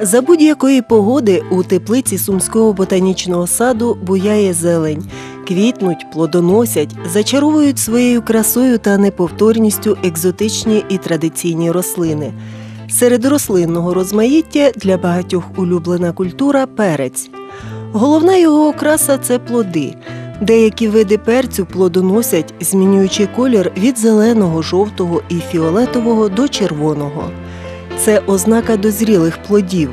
За будь-якої погоди у теплиці Сумського ботанічного саду буяє зелень. Квітнуть, плодоносять, зачаровують своєю красою та неповторністю екзотичні і традиційні рослини. Серед рослинного розмаїття для багатьох улюблена культура перець. Головна його окраса це плоди. Деякі види перцю плодоносять, змінюючи колір від зеленого, жовтого і фіолетового до червоного. Це ознака дозрілих плодів.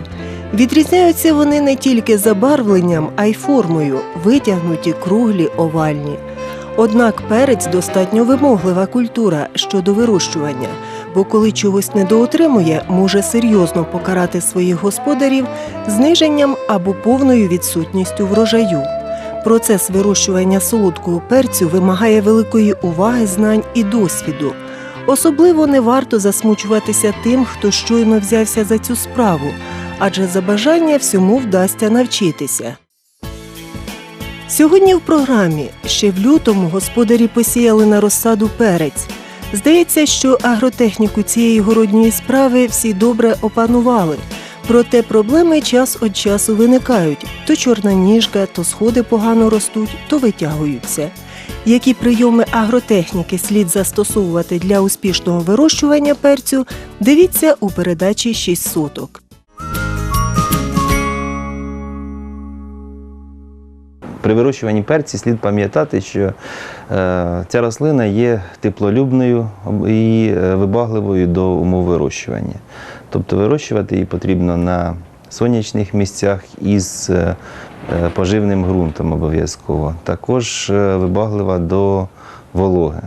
Відрізняються вони не тільки забарвленням, а й формою, витягнуті, круглі, овальні. Однак перець достатньо вимоглива культура щодо вирощування, бо коли чогось недоотримує, може серйозно покарати своїх господарів зниженням або повною відсутністю врожаю. Процес вирощування солодкого перцю вимагає великої уваги, знань і досвіду. Особливо не варто засмучуватися тим, хто щойно взявся за цю справу, адже за бажання всьому вдасться навчитися. Сьогодні в програмі ще в лютому господарі посіяли на розсаду перець. Здається, що агротехніку цієї городньої справи всі добре опанували. Проте проблеми час від часу виникають: то чорна ніжка, то сходи погано ростуть, то витягуються. Які прийоми агротехніки слід застосовувати для успішного вирощування перцю, дивіться у передачі «6 соток. При вирощуванні перці слід пам'ятати, що е, ця рослина є теплолюбною і е, вибагливою до умов вирощування. Тобто вирощувати її потрібно на сонячних місцях із е, поживним ґрунтом обов'язково. Також е, вибаглива до вологи.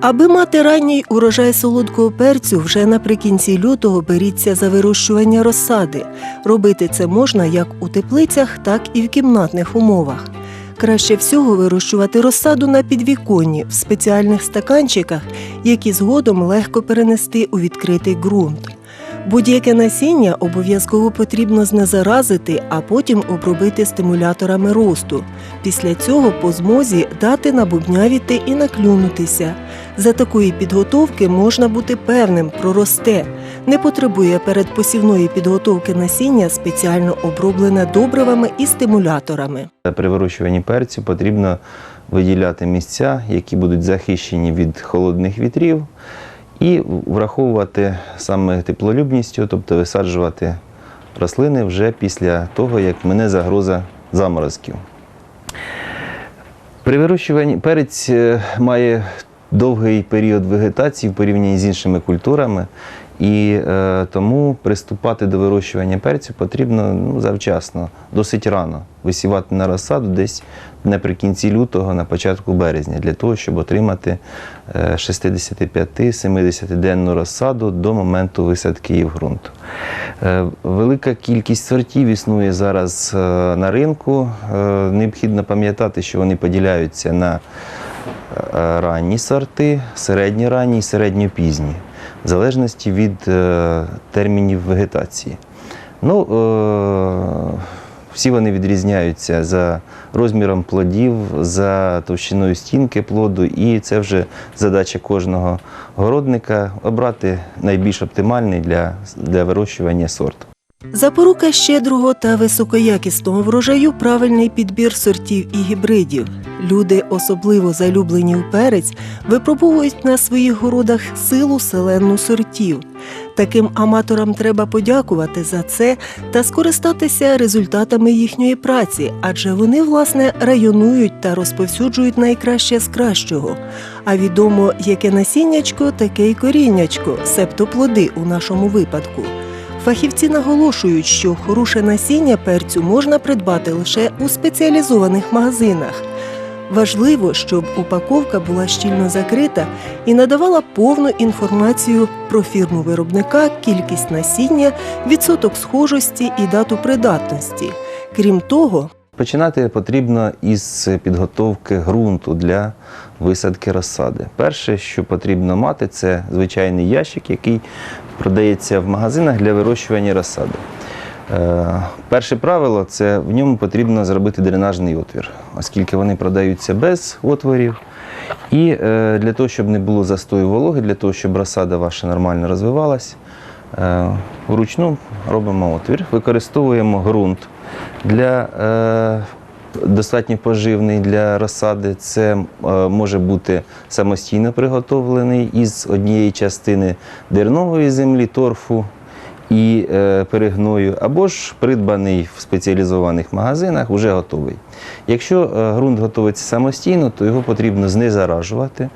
Аби мати ранній урожай солодкого перцю, вже наприкінці лютого беріться за вирощування розсади. Робити це можна як у теплицях, так і в кімнатних умовах. Краще всього вирощувати розсаду на підвіконні в спеціальних стаканчиках, які згодом легко перенести у відкритий ґрунт. Будь-яке насіння обов'язково потрібно знезаразити, а потім обробити стимуляторами росту. Після цього по змозі дати набубнявіти і наклюнутися. За такої підготовки можна бути певним, проросте. Не потребує передпосівної підготовки насіння спеціально оброблене добривами і стимуляторами. При вирощуванні перцю потрібно виділяти місця, які будуть захищені від холодних вітрів, і враховувати саме теплолюбністю, тобто висаджувати рослини вже після того, як мине загроза заморозків. При вирощуванні перець е, має довгий період вегетації в порівнянні з іншими культурами, і е, тому приступати до вирощування перцю потрібно ну, завчасно, досить рано. Висівати на розсаду десь наприкінці лютого, на початку березня, для того, щоб отримати е, 65-70-денну розсаду до моменту висадки її в ґрунт. Е, Велика кількість сортів існує зараз е, на ринку. Е, Необхідно пам'ятати, що вони поділяються на е, ранні сорти, середні ранні і середньопізні, в залежності від е, термінів вегетації. Ну, е, всі вони відрізняються за розміром плодів, за товщиною стінки плоду, і це вже задача кожного городника обрати найбільш оптимальний для, для вирощування сорт. Запорука щедрого та високоякісного врожаю правильний підбір сортів і гібридів. Люди, особливо залюблені у перець, випробовують на своїх городах силу селенну сортів. Таким аматорам треба подякувати за це та скористатися результатами їхньої праці, адже вони, власне, районують та розповсюджують найкраще з кращого. А відомо, яке насіннячко, таке й коріннячко, себто плоди у нашому випадку. Фахівці наголошують, що хороше насіння перцю можна придбати лише у спеціалізованих магазинах. Важливо, щоб упаковка була щільно закрита і надавала повну інформацію про фірму виробника, кількість насіння, відсоток схожості і дату придатності. Крім того, Починати потрібно із підготовки ґрунту для висадки розсади. Перше, що потрібно мати, це звичайний ящик, який продається в магазинах для вирощування розсади. Е, Перше правило це в ньому потрібно зробити дренажний отвір, оскільки вони продаються без отворів. І е, для того, щоб не було застою вологи, для того, щоб розсада ваша нормально розвивалась, Е, Вручну робимо отвір, використовуємо ґрунт для достатньо поживний для розсади. Це е, може бути самостійно приготовлений із однієї частини дернової землі, торфу і е, перегною, або ж придбаний в спеціалізованих магазинах, вже готовий. Якщо е, ґрунт готується самостійно, то його потрібно знезаражувати,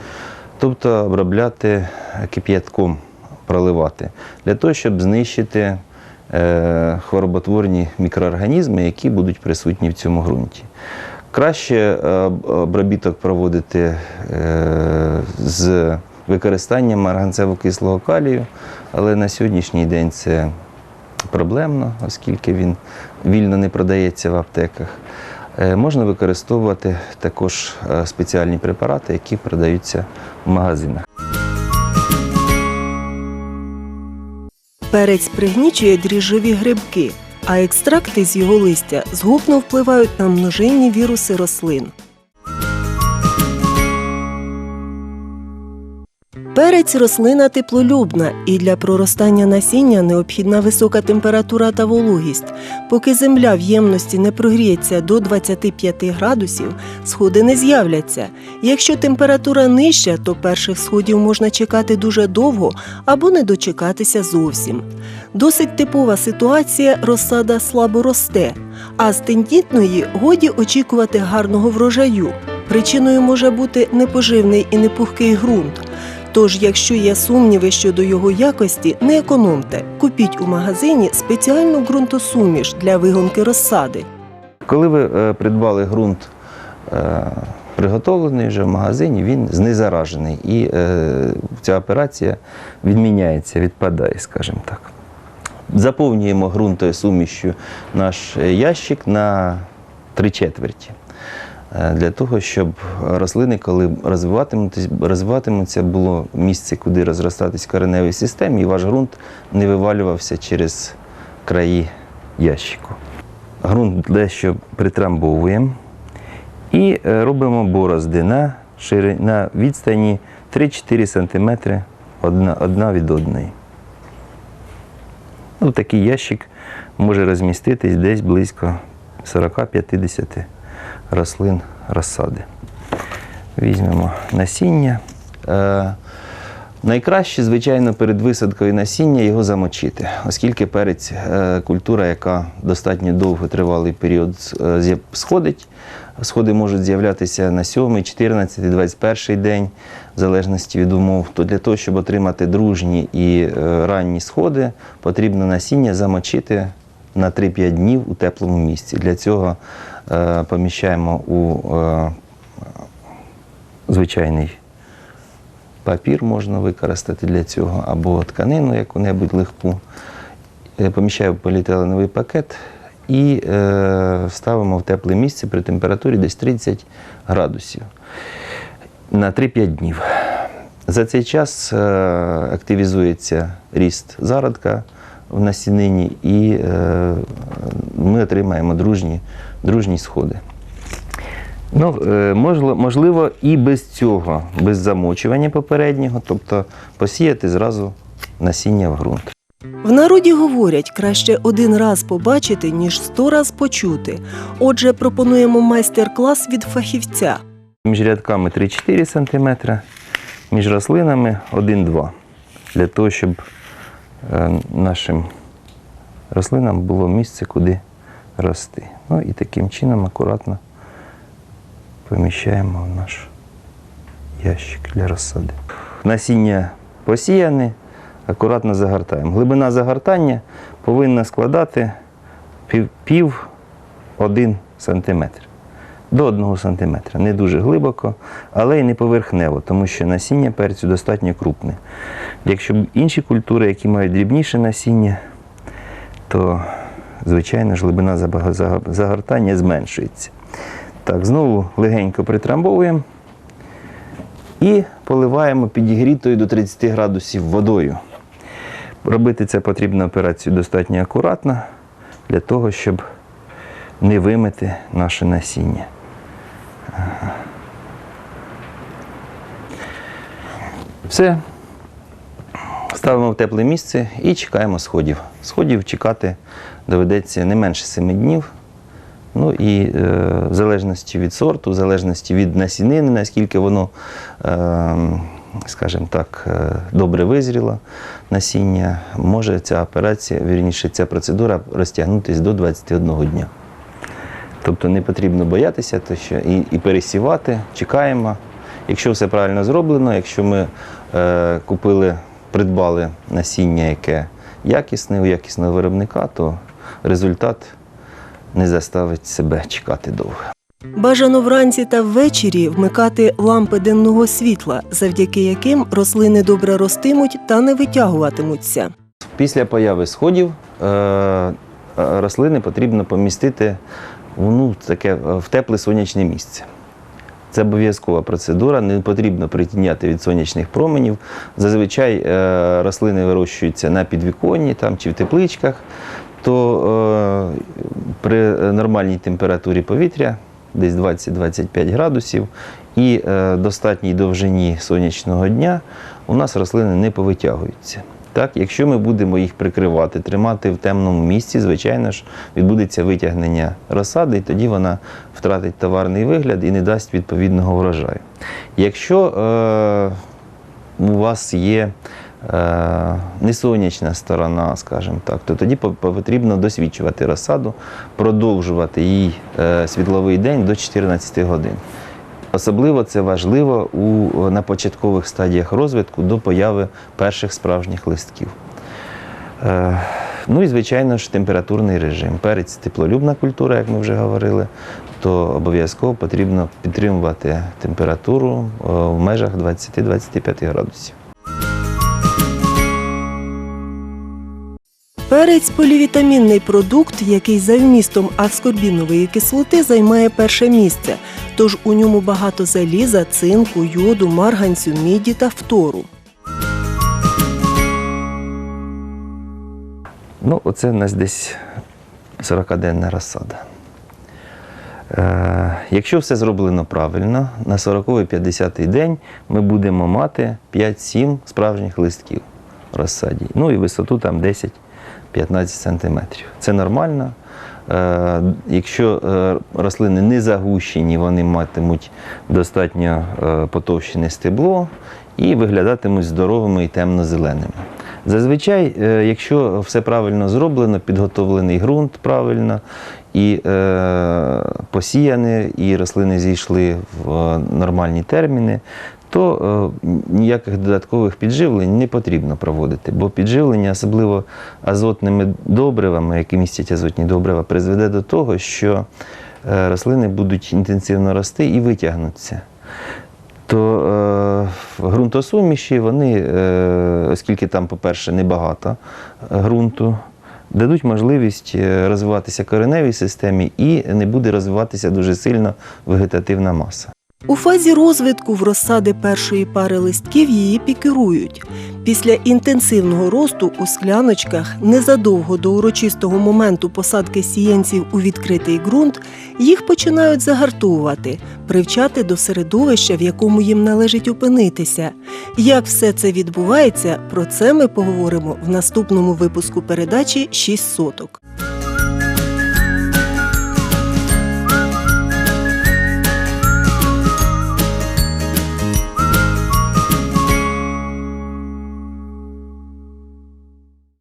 тобто обробляти кип'ятком, проливати, для того, щоб знищити хвороботворні мікроорганізми, які будуть присутні в цьому ґрунті. Краще е, обробіток проводити е, з використанням марганцево-кислого калію, але на сьогоднішній день це проблемно, оскільки він вільно не продається в аптеках. Е, Можна використовувати також е, спеціальні препарати, які продаються в магазинах. Перець пригнічує дріжджові грибки, а екстракти з його листя згубно впливають на множинні віруси рослин. Перець рослина теплолюбна і для проростання насіння необхідна висока температура та вологість. Поки земля в ємності не прогріється до 25 градусів, сходи не з'являться. Якщо температура нижча, то перших сходів можна чекати дуже довго або не дочекатися зовсім. Досить типова ситуація розсада слабо росте, а з тендітної годі очікувати гарного врожаю. Причиною може бути непоживний і непухкий ґрунт. Тож, якщо є сумніви щодо його якості, не економте. Купіть у магазині спеціальну ґрунтосуміш для вигонки розсади. Коли ви е, придбали ґрунт е, приготовлений вже в магазині, він знезаражений. І е, ця операція відміняється, відпадає, скажімо так. Заповнюємо ґрунтою сумішю наш ящик на три четверті. Е, Для того, щоб рослини, коли розвиватимуться, було місце, куди розростатись кореневій системі, і ваш ґрунт не вивалювався через краї ящику. Ґрунт дещо притрамбовуємо і е, робимо борозди на, шири... на відстані 3-4 см одна, одна від одної. Ну, такий ящик може розміститись десь близько 40-50 рослин розсади. Візьмемо насіння. Е, Найкраще, звичайно, перед висадкою насіння його замочити, оскільки перець е, культура, яка достатньо довго тривалий період е, сходить. Сходи можуть з'являтися на 7, 14, 21 день, в залежності від умов. То для того, щоб отримати дружні і ранні сходи, потрібно насіння замочити на 3-5 днів у теплому місці. Для цього поміщаємо у е, звичайний папір можна використати для цього, або тканину яку-небудь легку. Е, Поміщаю в поліетиленовий пакет і е, ставимо в тепле місце при температурі десь 30 градусів на 3-5 днів. За цей час е, активізується ріст зародка в насінині, і е, ми отримаємо дружні, дружні сходи. Ну, е, можливо, і без цього, без замочування попереднього, тобто посіяти зразу насіння в ґрунт. В народі говорять, краще один раз побачити, ніж сто раз почути. Отже, пропонуємо майстер-клас від фахівця. Між рядками 3-4 см, між рослинами 1-2 для того, щоб е, нашим рослинам було місце, куди рости. Ну і таким чином акуратно поміщаємо в наш ящик для розсади. Насіння посіяне, акуратно загортаємо. Глибина загортання повинна складати пів, пів 1 сантиметр. До 1 сантиметра. Не дуже глибоко, але й не поверхнево, тому що насіння перцю достатньо крупне. Якщо інші культури, які мають дрібніше насіння, то, звичайно ж, глибина загортання зменшується. Так, знову легенько притрамбовуємо і поливаємо підігрітою до 30 градусів водою. Робити це потрібно операцію достатньо акуратно для того, щоб не вимити наше насіння. Все. Ставимо в тепле місце і чекаємо сходів. Сходів чекати доведеться не менше 7 днів. Ну і е, в залежності від сорту, в залежності від насінини, наскільки воно, е, скажімо так, е, добре визріло насіння, може ця операція, вірніше, ця процедура розтягнутися до 21 дня. Тобто не потрібно боятися, то що і, і пересівати, чекаємо. Якщо все правильно зроблено, якщо ми е, купили, придбали насіння, яке якісне, у якісного виробника, то результат не заставить себе чекати довго. Бажано вранці та ввечері вмикати лампи денного світла, завдяки яким рослини добре ростимуть та не витягуватимуться. Після появи сходів е, рослини потрібно помістити ну, таке, в тепле сонячне місце. Це обов'язкова процедура, не потрібно притіняти від сонячних променів. Зазвичай е, рослини вирощуються на підвіконні там, чи в тепличках, то е, при нормальній температурі повітря, десь 20-25 градусів, і е, достатній довжині сонячного дня у нас рослини не повитягуються. Так, якщо ми будемо їх прикривати, тримати в темному місці, звичайно ж, відбудеться витягнення розсади, і тоді вона втратить товарний вигляд і не дасть відповідного врожаю. Якщо е, у вас є е, несонячна сторона, скажімо так, то тоді по- по- потрібно досвідчувати розсаду, продовжувати їй е, світловий день до 14 годин. Особливо це важливо у, на початкових стадіях розвитку до появи перших справжніх листків. Е, ну і, звичайно ж, температурний режим. Перець теплолюбна культура, як ми вже говорили, то обов'язково потрібно підтримувати температуру е, в межах 20-25 градусів. Перець полівітамінний продукт, який за вмістом аскорбінової кислоти займає перше місце. Тож у ньому багато заліза, цинку, йоду, марганцю, міді та фтору. Ну, оце в нас десь 40-денна розсада. Е, якщо все зроблено правильно, на 40-50 день ми будемо мати 5-7 справжніх листків в розсаді. Ну і висоту там 10-15 см. Це нормально. Е, якщо е, рослини не загущені, вони матимуть достатньо е, потовщене стебло і виглядатимуть здоровими і темно-зеленими. Зазвичай, якщо все правильно зроблено, підготовлений ґрунт правильно і е, і рослини зійшли в нормальні терміни, то е, ніяких додаткових підживлень не потрібно проводити, бо підживлення, особливо азотними добривами, які містять азотні добрива, призведе до того, що е, рослини будуть інтенсивно рости і витягнуться то е, ґрунтосуміші, вони, е, оскільки там, по-перше, небагато е, ґрунту, дадуть можливість е, розвиватися кореневій системі і не буде розвиватися дуже сильно вегетативна маса. У фазі розвитку в розсади першої пари листків її пікірують. Після інтенсивного росту у скляночках незадовго до урочистого моменту посадки сіянців у відкритий ґрунт їх починають загартовувати, привчати до середовища, в якому їм належить опинитися. Як все це відбувається, про це ми поговоримо в наступному випуску передачі «6 соток.